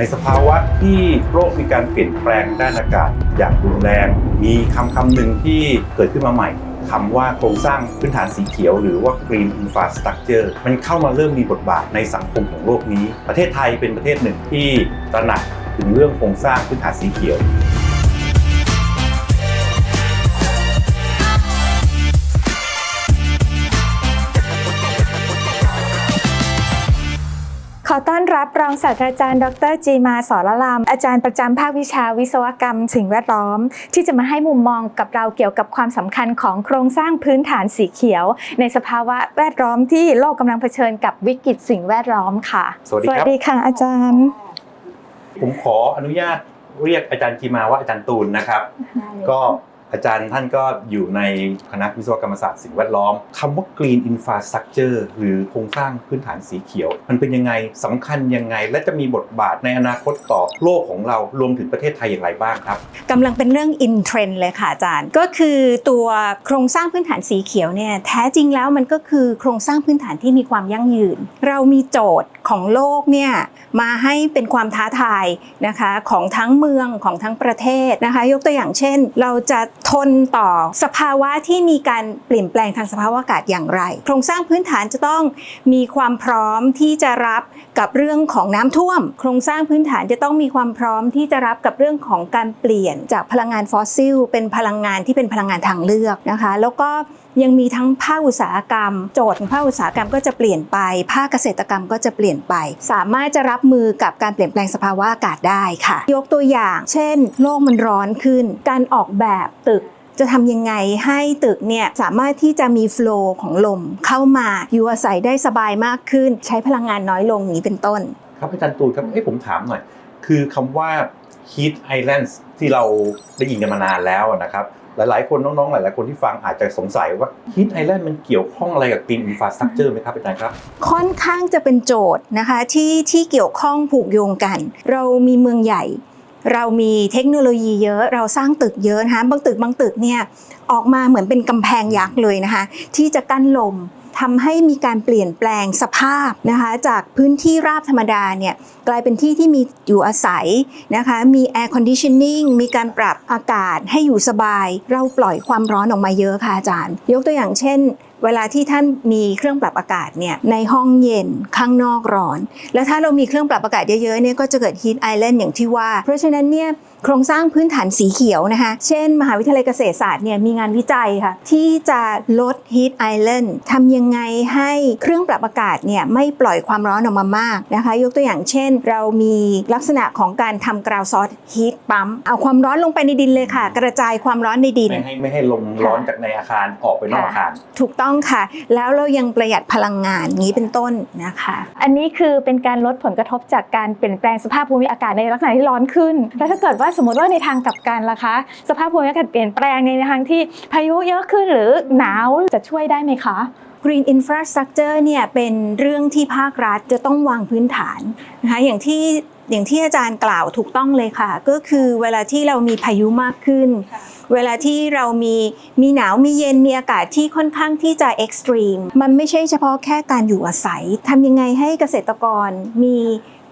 ในสภาวะที่โลกมีการเปลี่ยนแปลงด้านอากาศ อย่างรุนแรง มีคำคำหนึ่งที่เกิดขึ้นมาใหม่คำว่าโครงสร้างพื้นฐานสีเขียวหรือว่า Green Infrastructure มันเข้ามาเริ่มมีบทบาทในสังคมของโลกนี้ ประเทศไทยเป็นประเทศหนึ่งที่ตระหนักถึงเรื่องโครงสร้างพื้นฐานสีเขียว ขอต้อนรับรองศาสตราจารย์ ดรจีมาสรลามอาจารย์ประจำภาควิชาวิศวกรรม สิ่งแวดล้อม ที่จะมาให้มุมมองกับเราเกี่ยวกับความสำคัญของโครงสร้างพื้นฐานสีเขียว ในสภาวะแวดล้อมที่โลกกำลังเผชิญกับวิกฤตสิ่งแวดล้อมค่ะ สวัสดีครับค่ะอาจารย์ ผมขออนุญาตเรียกอาจารย์กีมาว่าอาจารย์ตูนนะครับ ก็ อาจารย์ท่านก็อยู่ในคณะวิศวกรรมศาสตร์สิ่งแวดล้อมคำว่า Green Infrastructure หรือโครงสร้างพื้นฐานสีเขียว มันเป็นยังไงสำคัญยังไง และจะมีบทบาทในอนาคตต่อโลกของเรารวมถึงประเทศไทยอย่างไรบ้างครับกำลังเป็นเรื่องอินเทรนเลยค่ะอาจารย์ ก็คือตัวโครงสร้างพื้นฐานสีเขียวเนี่ยแท้จริงแล้วมันก็คือโครงสร้างพื้นฐานที่มีความยั่งยืน เรามีโจทย์ของโลกเนี่ยมาให้เป็นความท้าทายนะคะของทั้งเมืองของทั้งประเทศนะคะ ยกตัวอย่างเช่น เราจะทนต่อสภาวะที่มีการเปลี่ยนแปลงทางสภาวะอากาศอย่างไร โครงสร้างพื้นฐานจะต้องมีความพร้อมที่จะรับกับเรื่องของน้ำท่วม โครงสร้างพื้นฐานจะต้องมีความพร้อมที่จะรับกับเรื่องของการเปลี่ยนจากพลังงานฟอสซิล เป็นพลังงานที่เป็นพลังงานทางเลือกนะคะ แล้วก็ ยังมีทั้งภาคอุตสาหกรรม โจทย์ของภาคอุตสาหกรรมก็จะเปลี่ยนไป ภาคเกษตรกรรมก็จะเปลี่ยนไป สามารถจะรับมือกับการเปลี่ยนแปลงสภาวะอากาศได้ค่ะ ยกตัวอย่าง เช่น โลกมันร้อนขึ้น การออกแบบตึกจะทำยังไงให้ตึกเนี่ยสามารถที่จะมีโฟลว์ของลมเข้ามาอยู่อาศัยได้สบายมากขึ้น ใช้พลังงานน้อยลงนี้เป็นต้น ครับอาจารย์ตูนครับเอ้ผมถามหน่อย คือคำว่า Heat Islands ที่เราได้ยินกันมานานแล้วนะครับ หลาย ๆ คนน้อง ๆ หลาย ๆ คนที่ฟังอาจจะสงสัยว่าฮิตไอแลนด์มันเกี่ยวข้องอะไรกับกรีนอินฟาสตรักเจอร์ไหมครับอาจารย์ครับ ค่อนข้างจะเป็นโจทย์นะคะที่ที่เกี่ยวข้องผูกโยงกัน เรามีเมืองใหญ่ เรามีเทคโนโลยีเยอะ เราสร้างตึกเยอะนะคะบางตึกบางตึกเนี่ยออกมาเหมือนเป็นกำแพงยักษ์เลยนะคะที่จะกั้นลม ทำให้มีการเปลี่ยนแปลงสภาพนะคะจากพื้นที่ราบธรรมดาเนี่ยกลายเป็นที่ที่มีอยู่อาศัยนะคะมีแอร์คอนดิชนิ่งมีการปรับอากาศให้อยู่สบาย เราปล่อยความร้อนออกมาเยอะค่ะอาจารย์ ยกตัวอย่างเช่น เวลาที่ท่านมีเครื่องปรับอากาศเนี่ยในห้องเย็นข้างนอกร้อน แล้วถ้าเรามีเครื่องปรับอากาศเยอะๆเนี่ยก็จะเกิด heat island อย่างที่ว่า เพราะฉะนั้นเนี่ยโครงสร้างพื้นฐานสีเขียวนะคะ เช่น มหาวิทยาลัยเกษตรศาสตร์เนี่ยมีงานวิจัยค่ะ ที่จะลด heat island ทำยังไงให้เครื่องปรับอากาศเนี่ยไม่ปล่อยความร้อนออกมามากนะคะ ยกตัวอย่างเช่น เรามีลักษณะของการทำกราวซอส heat ปั๊มเอาความร้อนลงไปในดินเลยค่ะ กระจายความร้อนในดิน ไม่ให้ไม่ให้ลมร้อนจากในอาคารออกไปนอกอาคาร ถูกต้องค่ะ แล้วเรายังประหยัดพลังงานอย่างนี้เป็นต้นนะคะ อันนี้คือเป็นการลดผลกระทบจากการเปลี่ยนแปลงสภาพภูมิอากาศในลักษณะที่ร้อนขึ้น แล้วถ้าเกิดว่าสมมติว่าในทางกลับกันล่ะคะ สภาพภูมิอากาศเปลี่ยนแปลงในทางที่พายุเยอะขึ้นหรือหนาวจะช่วยได้ไหมคะ Green Infrastructure เนี่ยเป็นเรื่องที่ภาครัฐจะต้องวางพื้นฐานนะคะอย่างที่ อย่างที่อาจารย์กล่าวถูกต้องเลยค่ะ ก็คือเวลาที่เรามีพายุมากขึ้น เวลาที่เรามีมีหนาวมีเย็นมีอากาศที่ค่อนข้างที่จะเอ็กซ์ตรีมมันไม่ใช่เฉพาะแค่การอยู่อาศัยทำยังไงให้เกษตรกรมี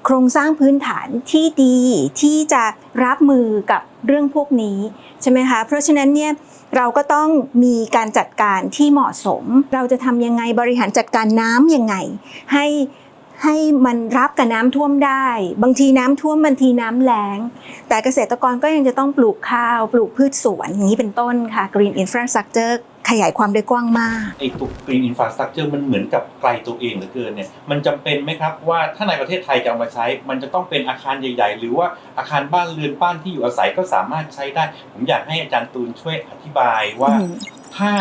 โครงสร้างพื้นฐานที่ดีที่จะรับมือกับเรื่องพวกนี้ใช่ไหมคะเพราะฉะนั้นเนี่ยเราก็ต้องมีการจัดการที่เหมาะสม เราจะทำยังไงบริหารจัดการน้ำยังไง ให้ ให้มันรับกับน้ำท่วมได้ บางทีน้ำท่วมบางทีน้ำแล้ง แต่เกษตรกรก็ยังจะต้องปลูกข้าว ปลูกพืชสวนอย่างนี้เป็นต้นค่ะ Green Infrastructure ขยายความได้กว้างมากไอ้ตัว Green Infrastructure มันเหมือนกับไกลตัวเองเหลือเกินเนี่ยมันจำเป็นไหมครับว่าถ้าในประเทศไทยจะเอามาใช้ มันจะต้องเป็นอาคารใหญ่ ๆ หรือว่าอาคารบ้านเรือนบ้านที่อยู่อาศัยก็สามารถใช้ได้ ผมอยากให้อาจารย์ตูนช่วยอธิบายว่าอืมถ้า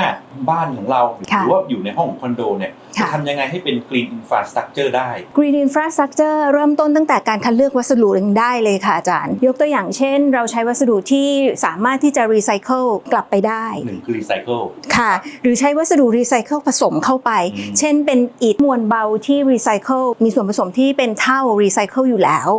บ้านของเราหค่ะรือว่าอยู่ในห้องของคอนโดเนี่ยจะค่ะทำยังไงให้เป็น Green Infrastructure ได้ Green Infrastructure เริ่มต้นตั้งแต่การคัดเลือกวัสดุยังได้เลยค่ะอาจารย์ ยกตัวอย่างเช่น เราใช้วัสดุที่สามารถที่จะรีไซเคิลกลับไปได้หนึ่งคือ Recycle ค่ะ หรือใช้วัสดุรีไซเคิลผสมเข้าไปอืมเช่นเป็นอิฐมวลเบาที่รีไซเคิลมีส่วนผสมที่เป็นเท่ารีไซเคิลอยู่แล้ว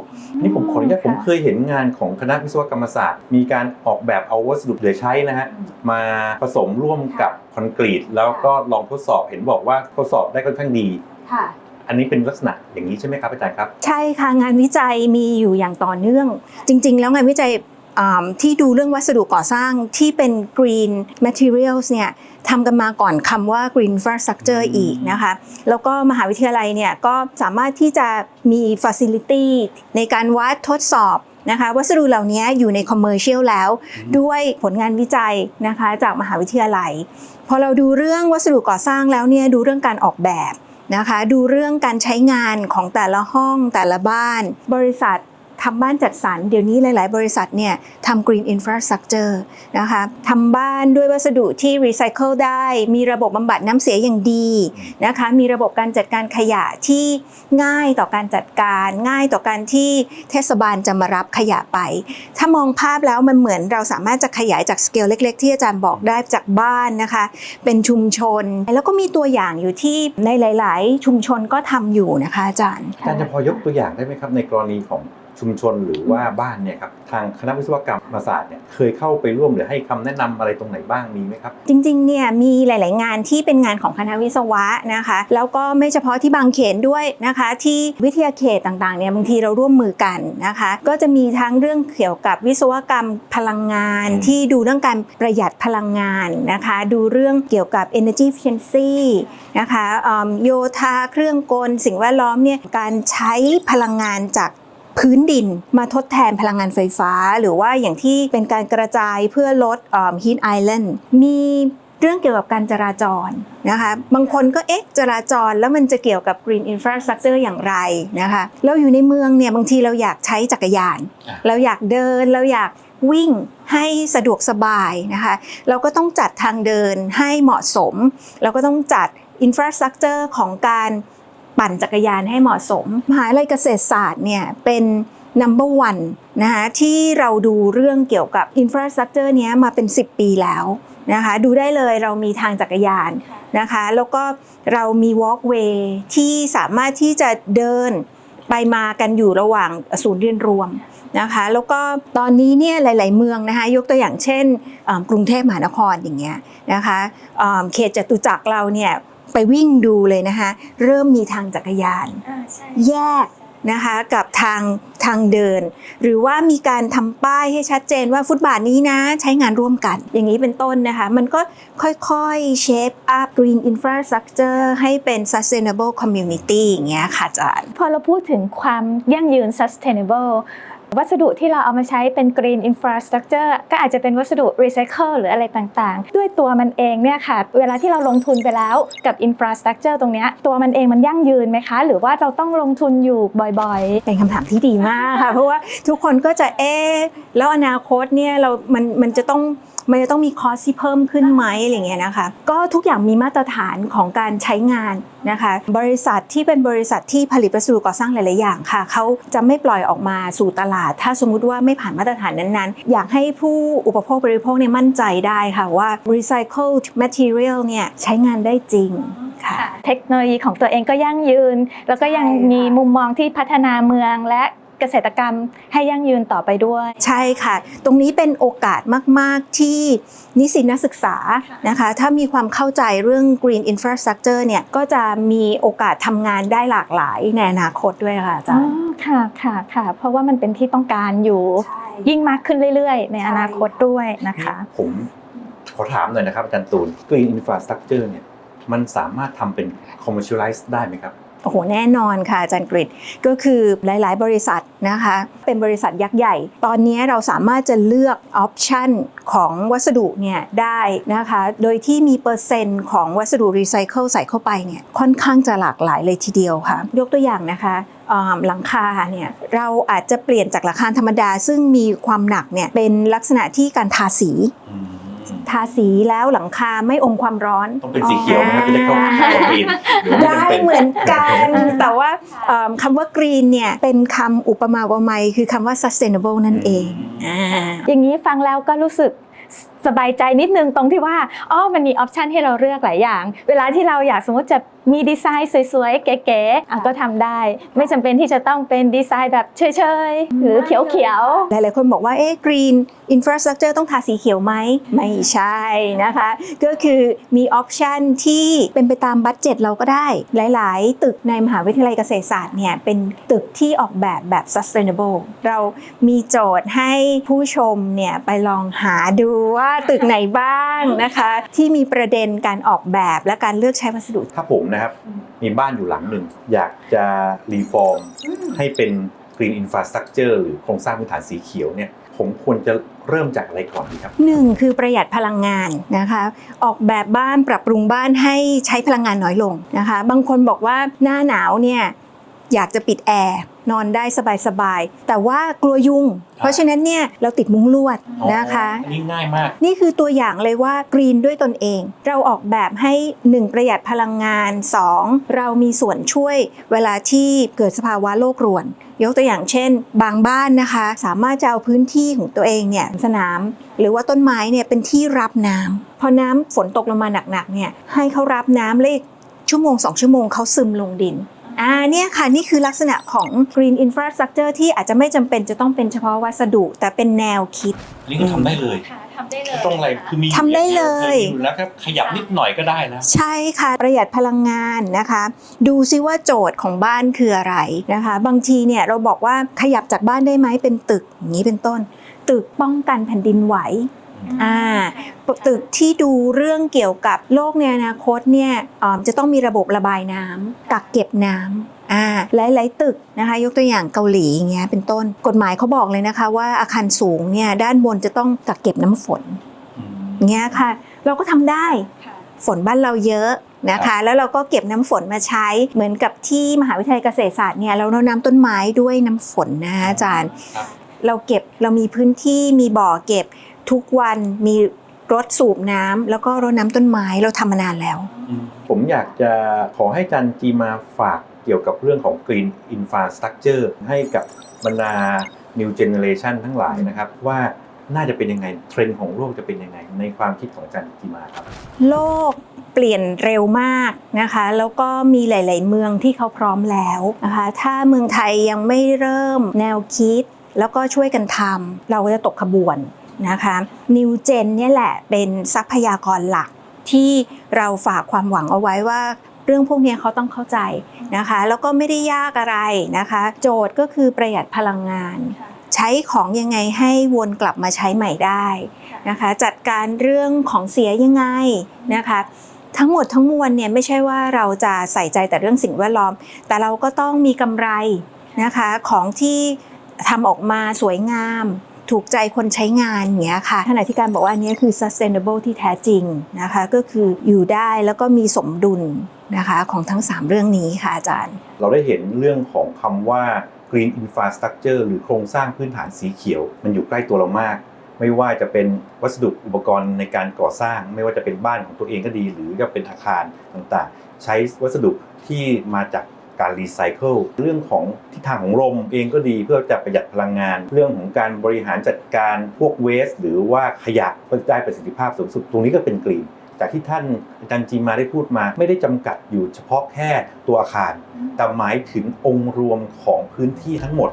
นี่ผมขออนุญาตค่ะผมเคยเห็นงานของคณะวิศวกรรมศาสตร์ มีการออกแบบเอาวัสดุเหลือใช้นะฮะมาผสมร่วมกับค อนกรีตแล้วก็ลองทดสอบเห็นบอกว่าทดสอบได้ค่อนข้างดีค่ะอันนี้เป็นลักษณะอย่างนี้ใช่ไหมครับอาจารย์ครับ ใช่ค่ะงานวิจัยมีอยู่อย่างต่อเนื่อง จริง ๆ แล้วงานวิจัยอ่าที่ดูเรื่องวัสดุก่อสร้างที่เป็น green materials เนี่ยทำกันมาก่อนคำว่า green infrastructure อืมอีกนะคะแล้วก็มหาวิทยาลัยเนี่ยก็สามารถที่จะมี facility ในการวัดทดสอบนะคะวัสดุเหล่านี้อยู่ใน commercial แล้วด้วยผลงานวิจัยนะคะจากมหาวิทยาลัย พอเราดูเรื่องวัสดุก่อสร้างแล้วเนี่ยดูเรื่องการออกแบบนะคะ ดูเรื่องการใช้งานของแต่ละห้องแต่ละบ้าน บริษัท ทำบ้านจัดสรรเดี๋ยวนี้หลาย ๆ บริษัทเนี่ยทำ green infrastructure นะคะทำบ้านด้วยวัสดุที่รีไซเคิลได้ มีระบบบำบัดน้ำเสียอย่างดีนะคะมีระบบการจัดการขยะที่ง่ายต่อการจัดการ ง่ายต่อการที่เทศบาลจะมารับขยะไป ถ้ามองภาพแล้วมันเหมือนเราสามารถจะขยายจากสเกลเล็ก ๆ ที่อาจารย์บอกได้จากบ้านนะคะเป็นชุมชน แล้วก็มีตัวอย่างอยู่ที่ในหลาย ๆ ชุมชนก็ทำอยู่นะคะอาจารย์อาจารย์จะพอยกตัวอย่างได้ไหมครับในกรณีของ ชุมชนหรือว่าบ้านเนี่ยครับทางคณะวิศวกรรมศาสตร์เนี่ยเคยเข้าไปร่วมหรือให้คำแนะนำอะไรตรงไหนบ้างมีไหมครับ จริงๆเนี่ยมีหลาย ๆ งานที่เป็นงานของคณะวิศวะนะคะ แล้วก็ไม่เฉพาะที่บางเขนด้วยนะคะ ที่วิทยาเขตต่าง ๆ เนี่ยบางทีเราร่วมมือกันนะคะ ก็จะมีทั้งเรื่องเกี่ยวกับวิศวกรรมพลังงานอืมที่ดูเรื่องการประหยัดพลังงานนะคะ ดูเรื่องเกี่ยวกับ energy efficiency นะคะอืมโยธาเครื่องกล สิ่งแวดล้อมเนี่ยการใช้พลังงานจาก พื้นดินมาทดแทนพลังงานไฟฟ้า หรือว่าอย่างที่เป็นการกระจายเพื่อลดฮีทไอแลนด์มีเรื่องเกี่ยวกับการจราจรนะคะบางคนก็เอ๊ะจราจรแล้วมันจะเกี่ยวกับ Green Infrastructure อย่างไรนะคะเราอยู่ในเมืองเนี่ยบางทีเราอยากใช้จักรยาน เราอยากเดินเราอยากวิ่งให้สะดวกสบายนะคะเราก็ต้องจัดทางเดินให้เหมาะสม เราก็ต้องจัด Infrastructure ของการ ปั่นจักรยานให้เหมาะสม มหาวิทยาลัยเกษตรศาสตร์เนี่ยเป็น number one นะคะที่เราดูเรื่องเกี่ยวกับ infrastructure เนี้ยมาเป็น 10 ปีแล้วนะคะดูได้เลยเรามีทางจักรยานนะคะแล้วก็เรามี walkway ที่สามารถที่จะเดินไปมากันอยู่ระหว่างศูนย์เรียนรวมนะคะแล้วก็ตอนนี้เนี่ยหลาย ๆ เมืองนะคะยกตัวอย่างเช่นกรุงเทพมหานครอย่างเงี้ยนะคะเขตจตุจักรเราเนี่ย ไปวิ่งดูเลยนะคะเริ่มมีทางจักรยานแยกนะคะกับทางทางเดิน หรือว่ามีการทำป้ายให้ชัดเจนว่าฟุตบาทนี้นะ ใช้งานร่วมกัน อย่างนี้เป็นต้นนะคะ มันก็ค่อยๆ shape up green infrastructure ให้เป็น sustainable community อย่างเงี้ยค่ะอาจารย์ พอเราพูดถึงความยั่งยืน sustainable วัสดุที่เราเอามาใช้เป็น green infrastructure ก็อาจจะเป็นวัสดุ recycle หรืออะไรต่างๆ ด้วยตัวมันเองเนี่ยค่ะ เวลาที่เราลงทุนไปแล้วกับ infrastructure ตรงนี้ตัวมันเองมันยั่งยืนไหมคะ หรือว่าเราต้องลงทุนอยู่บ่อยๆ เป็นคำถามที่ดีมากค่ะ เพราะว่าทุกคนก็จะเอ๊แล้วอนาคตเนี่ยเรา มัน มันจะต้อง มันจะต้องมีคอสที่เพิ่มขึ้นไหมอะไรเงี้ยนะคะ ก็ทุกอย่างมีมาตรฐานของการใช้งานนะคะ บริษัทที่เป็นบริษัทที่ผลิตวัสดุก่อสร้างหลาย ๆ อย่างค่ะ เขาจะไม่ปล่อยออกมาสู่ตลาด ถ้าสมมุติว่าไม่ผ่านมาตรฐานนั้นๆ อยากให้ผู้อุปโภคบริโภคเนี่ยมั่นใจได้ค่ะว่า recycled material เนี่ยใช้งานได้จริงค่ะเทคโนโลยีของตัวเองก็ยั่งยืน แล้วก็ยังใช่ค่ะมีมุมมองที่พัฒนาเมืองและ เกษตรกรรมให้ยั่งยืนต่อไปด้วย ใช่ค่ะ ตรงนี้เป็นโอกาสมาก ๆ ที่นิสิตนักศึกษานะคะ ถ้ามีความเข้าใจเรื่อง Green Infrastructure เนี่ยก็จะมีโอกาสทำงานได้หลากหลายในอนาคตด้วยค่ะอาจารย์อ๋อค่ะค่ะค่ะ เพราะว่ามันเป็นที่ต้องการอยู่ยิ่งมากขึ้นเรื่อย ๆ ในอนาคตด้วยนะคะ ผมขอถามหน่อยนะครับอาจารย์ตูน Green Infrastructure เนี่ยมันสามารถทำเป็น commercialize ได้ไหมครับ โอ้โหแน่นอนค่ะอาจารย์กริดก็คือหลาย ๆ บริษัทนะคะ เป็นบริษัทยักษ์ใหญ่ ตอนนี้เราสามารถจะเลือกออปชันของวัสดุเนี่ยได้นะคะ โดยที่มีเปอร์เซ็นต์ของวัสดุรีไซเคิลใส่เข้าไปเนี่ยค่อนข้างจะหลากหลายเลยทีเดียวค่ะ ยกตัวอย่างนะคะหลังคาเนี่ยเราอาจจะเปลี่ยนจากหลังคาธรรมดา ซึ่งมีความหนักเนี่ยเป็นลักษณะที่การทาสี ทาสีแล้วหลังคาไม่อมความร้อน ต้องเป็นสีเขียวนะครับจะได้เข้าเข้า Green หรือว่าได้จำป็นเหมือนกัน แต่ว่าเอิ่มคำว่า green เนี่ยเป็นคำอุปมาอุปไมยคือคำว่า sustainable นั่นเองอ่า อย่างนี้ฟังแล้วก็รู้สึกสบายใจนิดนึงตรงที่ว่าอ๋อมันมีออปชันให้เราเลือกหลายอย่าง เวลาที่เราอยากสมมติจะมีดีไซน์สวยๆ เก๋ๆอะก็ทำได้ ไม่จำเป็นที่จะต้องเป็นดีไซน์แบบเฉยๆ หรือเขียวๆ หลายๆ คนบอกว่า เอ๊ะ green infrastructure ต้องทาสีเขียวไหม ไม่ใช่นะคะ ก็คือมีออปชันที่เป็นไปตามบัตเจ็ตเราก็ได้ หลายๆ ตึกในมหาวิทยาลัยเกษตรศาสตร์เนี่ย เป็นตึกที่ออกแบบแบบ sustainable เรามีโจทย์ให้ผู้ชมเนี่ย ไปลองหาดูว่าตึกไหนบ้างนะคะ ที่มีประเด็นการออกแบบและการเลือกใช้วัสดุถ้าผมนะครับ มีบ้านอยู่หลังหนึ่ง อยากจะรีฟอร์มให้เป็น Green Infrastructure หรือโครงสร้างพื้นฐานสีเขียวเนี่ยผมควรจะเริ่มจากอะไรก่อนดีครับหนึ่งคือประหยัดพลังงานนะคะออกแบบบ้านปรับปรุงบ้านให้ใช้พลังงานน้อยลงนะคะ บางคนบอกว่าหน้าหนาวเนี่ยอยากจะปิดแอร์ นอนได้สบายๆ แต่ว่ากลัวยุง เพราะฉะนั้นเนี่ยเราติดมุ้งลวดนะคะ อันนี้ง่ายมาก นี่คือตัวอย่างเลยว่ากรีนด้วยตนเอง เราออกแบบให้ 1 ประหยัดพลังงาน 2 เรามีส่วนช่วยเวลาที่เกิดสภาวะโลกรวน ยกตัวอย่างเช่น บางบ้านนะคะ สามารถจะเอาพื้นที่ของตัวเองเนี่ยสนาม หรือว่าต้นไม้เนี่ยเป็นที่รับน้ำพอน้ำฝนตกลงมาหนักๆเนี่ยให้เขารับน้ำแล้วอีกชั่วโมง2ชั่วโมงเขาซึมลงดิน อ่าเนี่ยค่ะนี่คือลักษณะของ Green Infrastructure ที่อาจจะไม่จำเป็นจะต้องเป็นเฉพาะวัสดุ แต่เป็นแนวคิด อันนี้ก็ทำได้เลยค่ะทำได้เลยไม่ต้องอะไรคือมีทำได้เลย มีอยู่แล้วครับขยับนิดหน่อยก็ได้นะใช่ค่ะประหยัดพลังงานนะคะ ดูซิว่าโจทย์ของบ้านคืออะไรนะคะ บางทีเนี่ยเราบอกว่าขยับจากบ้านได้ไหมเป็นตึกอย่างนี้เป็นต้น ตึกป้องกันแผ่นดินไหว อ่าตึกที่ดูเรื่องเกี่ยวกับโลกในอนาคตเนี่ยอ่าจะต้องมีระบบระบายน้ำกักเก็บน้ำอ่าหลายๆตึกนะคะ ยกตัวอย่างเกาหลีอย่างเงี้ยเป็นต้นกฎหมายเขาบอกเลยนะคะ ว่าอาคารสูงเนี่ยด้านบนจะต้องกักเก็บน้ำฝนอืมเงี้ยค่ะ เราก็ทำได้ฝนบ้านเราเยอะนะครัคะบแล้วเราก็เก็บน้ำฝนมาใช้เหมือนกับที่มหาวิทยาลัยเกษตรศาสตร์เนี่ยเรารดน้ำต้นไม้ด้วยน้ำฝนนะอาจารย์ครับเราเก็บเรามีพื้นที่มีบ่อเก็บ ทุกวันมีรถสูบน้ำแล้วก็รดน้ำต้นไม้เราทำมานานแล้วอืมผมอยากจะขอให้จันจีมาฝากเกี่ยวกับเรื่องของ Green Infrastructure ให้กับบรรดา New Generation ทั้งหลายนะครับ ว่าน่าจะเป็นยังไงเทรนด์ของโลกจะเป็นยังไง ในความคิดของจันจีมาครับ โลกเปลี่ยนเร็วมากนะคะ แล้วก็มีหลาย ๆ เมืองที่เขาพร้อมแล้วนะคะ ถ้าเมืองไทยยังไม่เริ่มแนวคิดแล้วก็ช่วยกันทำเราก็จะตกขบวน นะคะ New Gen เนี่ยแหละเป็นทรัพยากรหลักที่เราฝากความหวังเอาไว้ว่าเรื่องพวกเนี้ยเขาต้องเข้าใจนะคะแล้วก็ไม่ได้ยากอะไรนะคะ โจทย์ก็คือประหยัดพลังงาน ใช้ของยังไงให้วนกลับมาใช้ใหม่ได้นะคะจัดการเรื่องของเสียยังไงนะคะทั้งหมดทั้งมวลเนี่ยไม่ใช่ว่าเราจะใส่ใจแต่เรื่องสิ่งแวดล้อม แต่เราก็ต้องมีกำไรนะคะของที่ทำออกมาสวยงาม ถูกใจคนใช้งานอย่างเงี้ยค่ะขณะที่การบอกว่าอันนี้คือ sustainable ที่แท้จริงนะคะก็คืออยู่ได้แล้วก็มีสมดุลนะคะของทั้ง 3 เรื่องนี้ค่ะอาจารย์ เราได้เห็นเรื่องของคำว่า Green Infrastructure หรือโครงสร้างพื้นฐานสีเขียว มันอยู่ใกล้ตัวเรามาก ไม่ว่าจะเป็นวัสดุอุปกรณ์ในการก่อสร้าง ไม่ว่าจะเป็นบ้านของตัวเองก็ดี หรือจะเป็นอาคารต่างๆ ใช้วัสดุที่มาจาก การรีไซเคิลเรื่องของทิศทางของลมเองก็ดีเพื่อจะประหยัดพลังงาน เรื่องของการบริหารจัดการพวกเวสหรือว่าขยะเพื่อได้ประสิทธิภาพสูงสุด ตรงนี้ก็เป็นกรีนจากที่ท่านอาจารย์จีมาได้พูดมา ไม่ได้จำกัดอยู่เฉพาะแค่ตัวอาคาร แต่หมายถึงองค์รวมของพื้นที่ทั้งหมด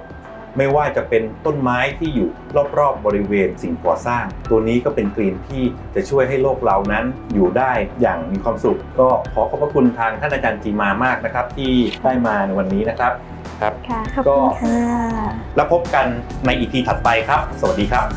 ไม่ว่าจะเป็นต้นไม้ที่อยู่รอบๆบริเวณสิ่งก่อสร้าง ตัวนี้ก็เป็นกรีนที่จะช่วยให้โลกเรานั้นอยู่ได้อย่างมีความสุข ก็ขอขอบพระคุณทางท่านอาจารย์จีมามากนะครับ ที่ได้มาในวันนี้นะครับครับค่ะขอบก็คุณค่ะแล้วพบกันในอีพีถัดไปครับ สวัสดีครับ